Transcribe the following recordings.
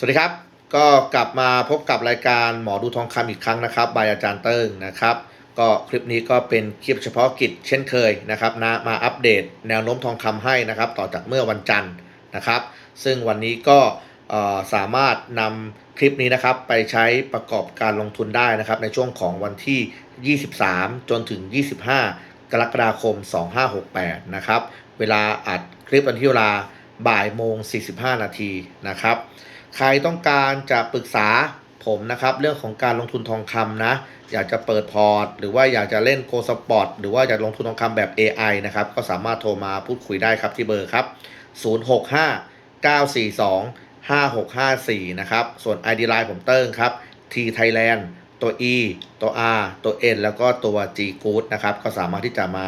สวัสดีครับ ก็กลับมาพบกับรายการหมอดูทองคำอีกครั้งนะครับบายอาจารย์เติ้งนะครับ ก็คลิปนี้ก็เป็นคลิปเฉพาะกิจเช่นเคยนะครับนะมาอัปเดตแนวโน้มทองคำให้นะครับ ต่อจากเมื่อวันจันทร์นะครับ ซึ่งวันนี้ก็สามารถนำคลิปนี้นะครับไปใช้ประกอบการลงทุนได้นะครับ ในช่วงของวันที่ 23 จนถึง 25 กรกฎาคม 2568 นะครับ เวลาอัดคลิปวันที่เวลาบ่ายโมง 45 นาทีนะครับ ใครต้องการจะปรึกษาผมนะครับ เรื่องของการลงทุนทองคำนะ อยากจะเปิดพอร์ต หรือว่าอยากจะเล่นโกสปอร์ตหรือว่าอยากลงทุนทองคำแบบ AI นะครับ ก็สามารถโทรมาพูดคุยได้ครับที่เบอร์ครับ 065 942 5654 นะครับ ส่วน ID Line ผมเติ้งครับ T Thailand ตัว E ตัว R ตัว N แล้วก็ตัว G Good นะครับ ก็สามารถที่จะมา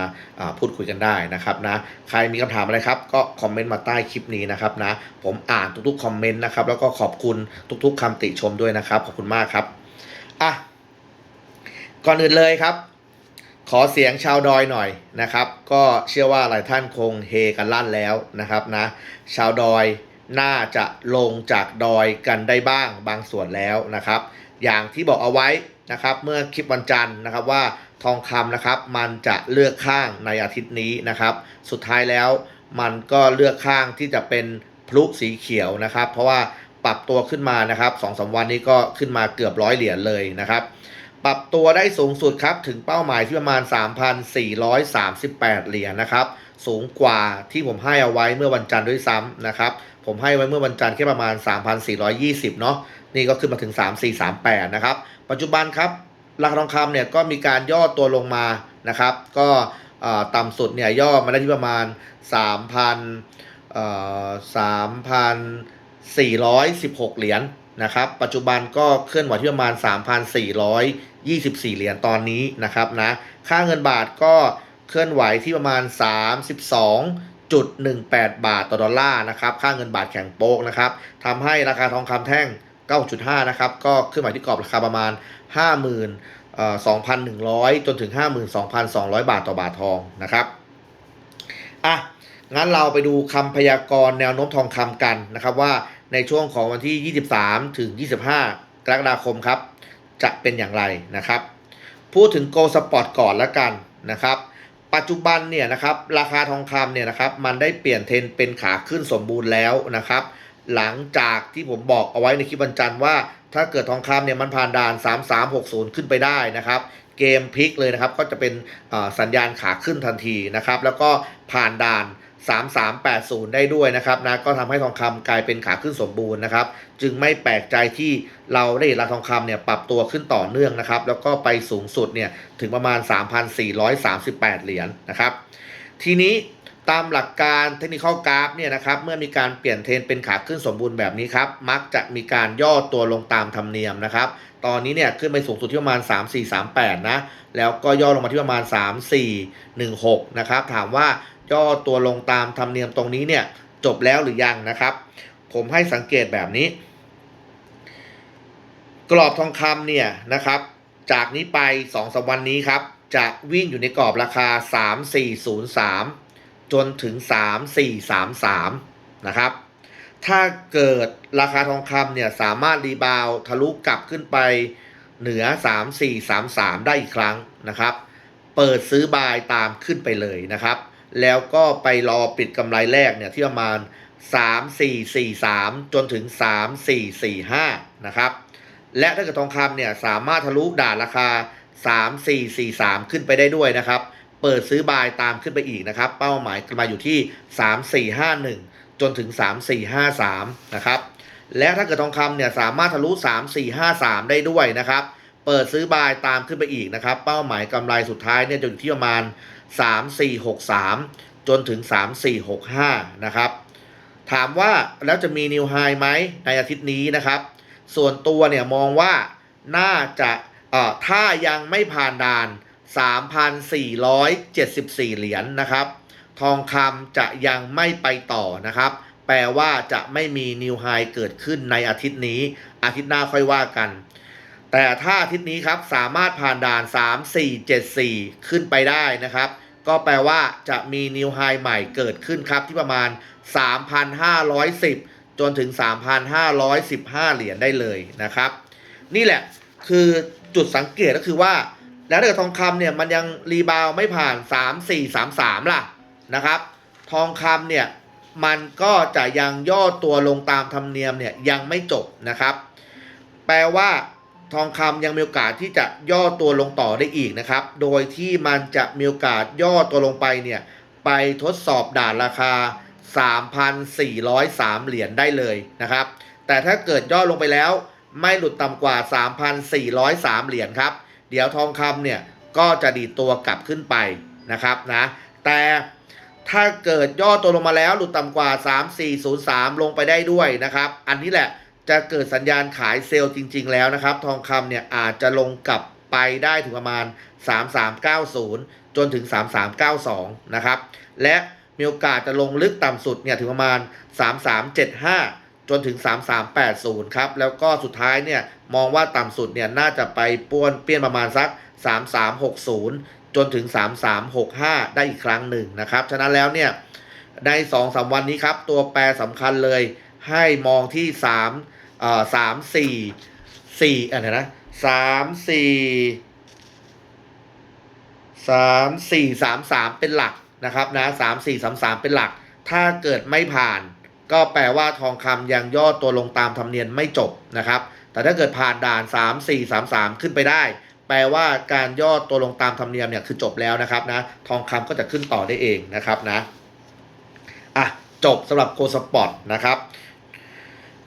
าพูดคุยกันได้นะครับนะ ใครมีคำถามอะไรครับ ก็คอมเมนต์มาใต้คลิปนี้นะครับนะ ผมอ่านทุกๆคอมเมนต์นะครับ แล้วก็ขอบคุณทุกๆคำติชมด้วยนะครับ ขอบคุณมากครับ อะ ก่อนอื่นเลยครับ ขอเสียงชาวดอยหน่อยนะครับ ก็เชื่อว่าหลายท่านคงเฮกันลั่นแล้วนะครับนะ ชาวดอยน่าจะลงจากดอยกันได้บ้างบางส่วนแล้วนะครับ อย่างที่บอกเอาไว้นะครับเมื่อคลิปวันจันทร์นะครับว่าทองคำนะครับมันจะเลือกข้างในอาทิตย์นี้นะครับ สุดท้ายแล้วมันก็เลือกข้างที่จะเป็นพลุสีเขียวนะครับ เพราะว่าปรับตัวขึ้นมานะครับสองสามวันนี้ก็ขึ้นมาเกือบร้อยเหรียญเลยนะครับปรับตัวได้สูงสุดครับถึงเป้าหมายที่ประมาณ 3,438 เหรียญนะครับ สูงกว่าที่ผมให้เอาไว้เมื่อวันจันทร์ด้วยซ้ำนะครับ ผมให้ไว้เมื่อวันจันทร์แค่ประมาณ 3,420 เนาะ นี่ก็ขึ้นมาถึง 3,438 นะครับ ปัจจุบันครับ ราคาทองคำเนี่ยก็มีการย่อตัวลงมานะครับ ก็ต่ำสุดเนี่ยย่อมาได้ที่ประมาณ 3,000เอ่อ3,416 เหรียญนะครับ ปัจจุบันก็เคลื่อนไหวที่ประมาณ 3,424 เหรียญตอนนี้นะครับนะค่าเงินบาทก็เคลื่อนไหวที่ประมาณ 32.18 บาทต่อดอลลาร์นะครับ ค่าเงินบาทแข็งโป๊กนะครับทำให้ราคาทองคำแท่ง 9.5 นะครับ ก็ขึ้นมาที่กรอบราคาประมาณ50,2100 จนถึง 52,200 บาทต่อบาททองนะครับ อะ งั้นเราไปดูคำพยากรณ์แนวโน้มทองคำกันนะครับว่าในช่วงของวันที่ 23 ถึง 25 กรกฎาคมครับ จะเป็นอย่างไรนะครับ พูดถึงโกลสปอร์ตก่อนแล้วกันนะครับปัจจุบันเนี่ยนะครับราคาทองคำเนี่ยนะครับมันได้เปลี่ยนเทรนเป็นขาขึ้นสมบูรณ์แล้วนะครับ หลังจากที่ผมบอกเอาไว้ในคลิปวันจันทร์ว่า ถ้าเกิดทองคำเนี่ยมันผ่านด่าน 3360 ขึ้นไปได้นะครับเกมพลิกเลยนะครับก็จะเป็นสัญญาณขาขึ้นทันทีนะครับแล้วก็ผ่านด่าน 3380 ได้ด้วยนะครับนะก็ทำให้ทองคำกลายเป็นขาขึ้นสมบูรณ์นะครับ จึงไม่แปลกใจที่เราได้เห็นราคาทองคำเนี่ยปรับตัวขึ้นต่อเนื่องนะครับ แล้วก็ไปสูงสุดเนี่ยถึงประมาณ 3,438 เหรียญนะครับ ทีนี้ ตามหลักการเทคนิคกราฟเนี่ยนะครับเมื่อมีการเปลี่ยนเทรนเป็นขาขึ้นสมบูรณ์แบบนี้ครับมักจะมีการย่อตัวลงตามธรรมเนียมนะครับตอนนี้เนี่ยขึ้นไปสูงสุดที่ประมาณ 3 4 3 8 นะ แล้วก็ย่อลงมาที่ประมาณ 3 4 1 6 นะครับ ถามว่าย่อตัวลงตามธรรมเนียมตรงนี้เนี่ยจบแล้วหรือยังนะครับ ผมให้สังเกตแบบนี้ กรอบทองคำเนี่ยนะครับ จากนี้ไป2อสวันนี้ครับ จะวิ่งอยู่ในกรอบราคา 3403 จนถึง 3433 นะครับ ถ้าเกิดราคาทองคำเนี่ยสามารถรีบาวทะลุกลับขึ้นไปเหนือ 3433 ได้อีกครั้งนะครับ เปิดซื้อบายตามขึ้นไปเลยนะครับ แล้วก็ไปรอปิดกำไรแรกเนี่ยที่ประมาณ 3443 จนถึง 3445 นะครับ และถ้าเกิดทองคำเนี่ยสามารถทะลุด่านราคา 3443 ขึ้นไปได้ด้วยนะครับ เปิดซื้อบายตามขึ้นไปอีกนะครับ เป้าหมายมาอยู่ที่ 3451 จนถึง 3453 นะครับ และถ้าเกิดทองคำเนี่ยสามารถทะลุ 3453 ได้ด้วยนะครับ เปิดซื้อบายตามขึ้นไปอีกนะครับ เป้าหมายกำไรสุดท้ายเนี่ยจะอยู่ที่ประมาณ 3463 จนถึง 3465 นะครับ ถามว่าแล้วจะมีนิวไฮไหมในอาทิตย์นี้นะครับ ส่วนตัวเนี่ยมองว่าน่าจะเอ่อถ้ายังไม่ผ่านด่าน 3,474 เหรียญนะครับ ทองคำจะยังไม่ไปต่อนะครับ แปลว่าจะไม่มีนิวไฮเกิดขึ้นในอาทิตย์นี้ อาทิตย์หน้าค่อยว่ากัน แต่ถ้าอาทิตย์นี้ครับสามารถผ่านด่าน 3474 ขึ้นไปได้นะครับ ก็แปลว่าจะมีนิวไฮใหม่เกิดขึ้นครับที่ประมาณ 3,510 จนถึง 3,515 เหรียญได้เลยนะครับ นี่แหละคือจุดสังเกตก็คือว่า แล้วถ้าเกิดทองคำเนี่ยมันยังรีบาวไม่ผ่าน 3 4 3 3 ล่ะนะครับ ทองคำเนี่ยมันก็จะยังย่อตัวลงตามธรรมเนียมเนี่ยยังไม่จบนะครับ แปลว่าทองคำยังมีโอกาสที่จะย่อตัวลงต่อได้อีกนะครับ โดยที่มันจะมีโอกาสย่อตัวลงไปเนี่ยไปทดสอบด่านราคา 3,403 เหรียญได้เลยนะครับ แต่ถ้าเกิดย่อลงไปแล้วไม่หลุดต่ำกว่า 3,403 เหรียญครับ เดี๋ยวทองคำเนี่ยก็จะดีดตัวกลับขึ้นไปนะครับนะแต่ถ้าเกิดย่อตัวลงมาแล้วหลุดต่ำกว่า 3403 ลงไปได้ด้วยนะครับ อันนี้แหละจะเกิดสัญญาณขายเซลล์จริง ๆ แล้วนะครับ ทองคำเนี่ยอาจจะลงกลับไปได้ถึงประมาณ 3390 จนถึง 3392 นะครับ และมีโอกาสจะลงลึกต่ำสุดเนี่ยถึงประมาณ 3375 จนถึง 3380 ครับ แล้วก็สุดท้ายเนี่ยมองว่าต่ำสุดเนี่ยน่าจะไปป้วนเปี้ยนประมาณสัก 3360 จนถึง 3365 ได้อีกครั้งหนึ่งนะครับ ฉะนั้นแล้วเนี่ยใน2 3วันนี้ครับ ตัวแปรสำคัญเลยให้มองที่3เอ่อ3 4 4อะไรนะ3 4 3 4 3 3 เป็นหลักนะครับนะ3 4 3 3 เป็นหลัก ถ้าเกิดไม่ผ่าน ก็แปลว่าทองคำยังย่อตัวลงตามธรรมเนียมไม่จบนะครับ แต่ถ้าเกิดผ่านด่าน 3 4 3 3 ขึ้นไปได้ แปลว่าการย่อตัวลงตามธรรมเนียมเนี่ยคือจบแล้วนะครับนะ ทองคำก็จะขึ้นต่อได้เองนะครับนะ อะ จบสำหรับโกลสปอร์ตนะครับ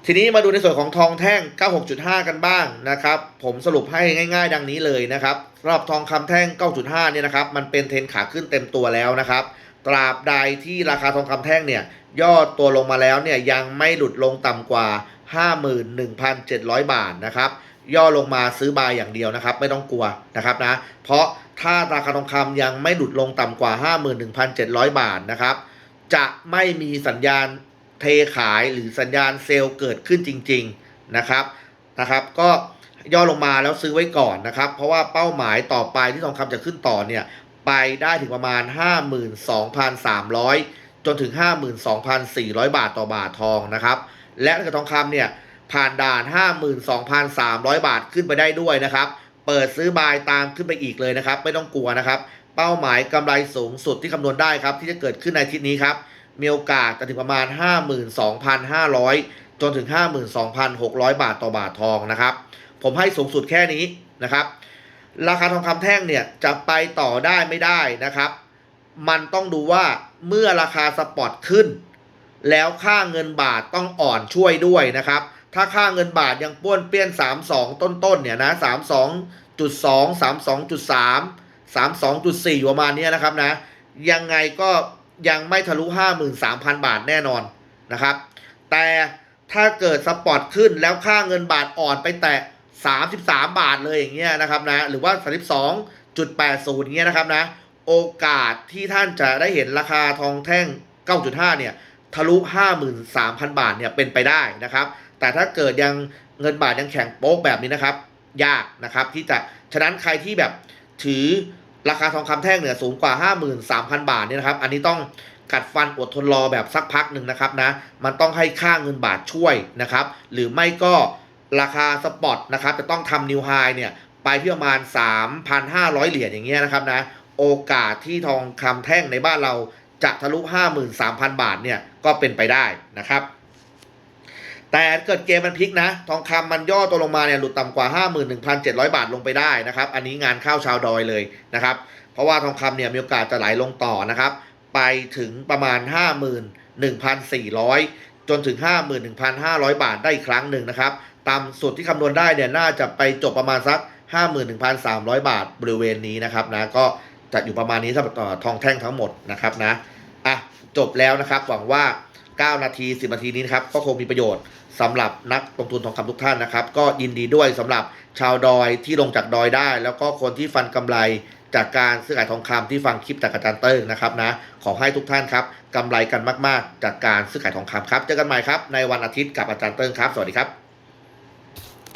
ทีนี้มาดูในส่วนของทองแท่ง 96.5 กันบ้างนะครับ ผมสรุปให้ง่าย ๆ ดังนี้เลยนะครับสำหรับทองคำแท่ง 9.5 เนี่ยนะครับ มันเป็นเทรนขาขึ้นเต็มตัวแล้วนะครับ ตราบใดที่ราคาทองคำแท่งเนี่ย ย่อตัวลงมาแล้วเนี่ยยังไม่หลุดลงต่ำกว่า 51,700 บาทนะครับ ย่อลงมาซื้อบายอย่างเดียวนะครับ ไม่ต้องกลัวนะครับนะ เพราะถ้าราคาทองคำยังไม่หลุดลงต่ำกว่า 51,700 บาทนะครับ จะไม่มีสัญญาณเทขายหรือสัญญาณเซลล์เกิดขึ้นจริง ๆนะครับนะครับ ก็ย่อลงมาแล้วซื้อไว้ก่อนนะครับ เพราะว่าเป้าหมายต่อไปที่ทองคำจะขึ้นต่อเนี่ยไปได้ถึงประมาณ 52,300 จนถึง 52,400 บาทต่อบาททองนะครับ และถ้าเกิดทองคำเนี่ยผ่านด่าน 52,300 บาทขึ้นไปได้ด้วยนะครับ เปิดซื้อบายตามขึ้นไปอีกเลยนะครับ ไม่ต้องกลัวนะครับ เป้าหมายกำไรสูงสุดที่คำนวณได้ครับ ที่จะเกิดขึ้นในทิตย์นี้ครับ มีโอกาสจะถึงประมาณ 52,500 จนถึง 52,600 บาทต่อบาททองนะครับ ผมให้สูงสุดแค่นี้นะครับ ราคาทองคำแท่งเนี่ยจะไปต่อได้ไม่ได้นะครับ มันต้องดูว่า เมื่อราคาสปอตขึ้น แล้วค่าเงินบาทต้องอ่อนช่วยด้วยนะครับ ถ้าค่าเงินบาทยังป้วนเปี้ยน 32 ต้นๆเนี่ยนะ 32.2 32.3 32.4 อยู่ประมาณนี้นะครับนะ ยังไงก็ยังไม่ทะลุ 53,000 บาทแน่นอนนะครับ แต่ถ้าเกิดสปอตขึ้นแล้วค่าเงินบาทอ่อนไปแตะ 33 บาทเลยอย่างเงี้ยนะครับนะ หรือว่า 32.80อย่างเงี้ยนะครับนะ โอกาสที่ท่านจะได้เห็นราคาทองแท่ง 9.5 เนี่ย ทะลุ 53,000 บาทเนี่ยเป็นไปได้นะครับ แต่ถ้าเกิดยังเงินบาทยังแข็งโป๊กแบบนี้นะครับ ยากนะครับที่จะฉะนั้นใครที่แบบถือราคาทองคำแท่งเนี่ยสูงกว่า 53,000 บาทเนี่ยนะครับ อันนี้ต้องกัดฟันอดทนรอแบบสักพักหนึ่งนะครับนะ มันต้องให้ค่าเงินบาทช่วยนะครับ หรือไม่ก็ราคาสปอตนะครับจะต้องทำนิวไฮเนี่ยไปที่ประมาณ 3,500 เหรียญอย่างเงี้ยนะครับนะ โอกาสที่ทองคำแท่งในบ้านเราจะทะลุ 53,000 บาทเนี่ยก็เป็นไปได้นะครับ แต่เกิดเกมมันพลิกนะ ทองคำมันย่อตัวลงมาเนี่ยหลุดต่ำกว่า 51,700 บาทลงไปได้นะครับ อันนี้งานเข้าชาวดอยเลยนะครับ เพราะว่าทองคำเนี่ยมีโอกาสจะไหลลงต่อนะครับ ไปถึงประมาณ 51,400 จนถึง 51,500 บาทได้อีกครั้งหนึ่งนะครับต่ำสุดที่คำนวณได้เนี่ยน่าจะไปจบประมาณสัก 51,300 บาทบริเวณนี้นะครับนะก็ จะอยู่ประมาณนี้สำหรับทองแท่งทั้งหมดนะครับนะอะจบแล้วนะครับหวังว่า 9 นาที 10 นาทีนี้นะครับก็คงมีประโยชน์สำหรับนักลงทุนทองคำทุกท่านนะครับ ก็ยินดีด้วยสำหรับชาวดอยที่ลงจากดอยได้ แล้วก็คนที่ฟันกำไรจากการซื้อขายทองคำที่ฟังคลิปจากอาจารย์เติ้งนะครับนะขอให้ทุกท่านครับกำไรกันมาก ๆ จากการซื้อขายทองคำครับเจอกันใหม่ครับในวันอาทิตย์กับอาจารย์เติ้งครับสวัสดีครับ